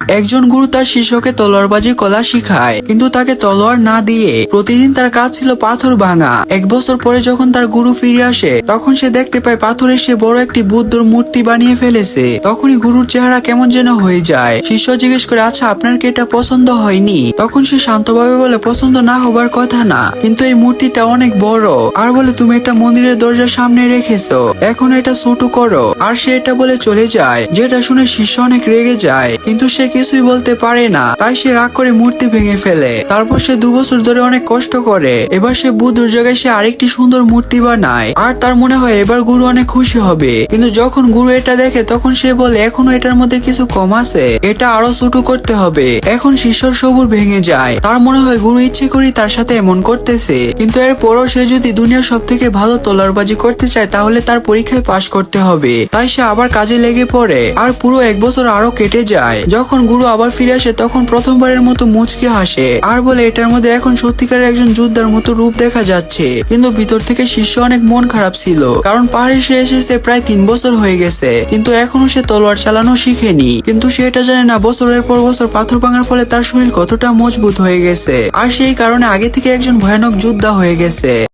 একজন গুরু তার শিষ্যকে তলোয়ারবাজি কলা শিখায়, কিন্তু তাকে তলোয়ার না দিয়ে প্রতিদিন তার কাজ ছিল পাথর ভাঙা। এক বছর পরে যখন তার গুরু ফিরে আসে, তখন সে দেখতে পায় পাথরে সে বড় একটি বুদ্ধর মূর্তি বানিয়ে ফেলেছে। তখনই গুরুর চেহারা কেমন যেন হয়ে যায়। শিষ্য জিজ্ঞেস করে আচ্ছা আপনার কি এটা পছন্দ হয়নি? তখন সে শান্তভাবে বলে, পছন্দ না হবার কথা না, কিন্তু এই মূর্তিটা অনেক বড়। আর বলে, তুমি এটা মন্দিরের দরজার সামনে রেখেছো, এখন এটা ছোট করো। আর সে এটা বলে চলে যায়, যেটা শুনে শিষ্য অনেক রেগে যায়। কিন্তু সে কিছুই বলতে পারে না। তাই সে রাগ করে মূর্তি ভেঙে ফেলে। তারপর সে দু বছর ধরে অনেক কষ্ট করে। এবার সে বুদ্ধর জায়গায় সে আরেকটি সুন্দর মূর্তি বানায়। আর তার মনে হয় এবার গুরু অনেক খুশি হবে। কিন্তু যখন গুরু এটা দেখে, তখন সে বলে, এখনও এটার মধ্যে কিছু কম আছে। এটা আরও ছোট করতে হবে। এখন শিষ্যর সবুর ভেঙে যায়। তার মনে হয় গুরু ইচ্ছে করি তার সাথে এমন করতেছে। কিন্তু এরপরও সে যদি দুনিয়ার সব থেকে ভালো তোলারবাজি করতে চায়, তাহলে তার পরীক্ষায় পাশ করতে হবে। তাই সে আবার কাজে লেগে পড়ে। আর পুরো এক বছর আরও কেটে যায়। যখন গুরু আবার ফিরে আসে, তখন প্রথমবারের মতো মুচকে হাসে। আর বলে, এটার মধ্যে এখন সত্যিকারের একজন যোদ্ধার মতো রূপ দেখা যাচ্ছে। কিন্তু ভিতর থেকে শিষ্য অনেক মন খারাপ ছিল। কারণ পাহাড়ে সে এসেছে প্রায় তিন বছর হয়ে গেছে। কিন্তু এখনও সে তলোয়ার চালানো শিখেনি। কিন্তু সে এটা জানে না, বছরের পর বছর পাথর ভাঙার ফলে তার শরীর কতটা মজবুত হয়ে গেছে। আর সেই কারণে আগে থেকে একজন ভয়ানক যোদ্ধা হয়ে গেছে।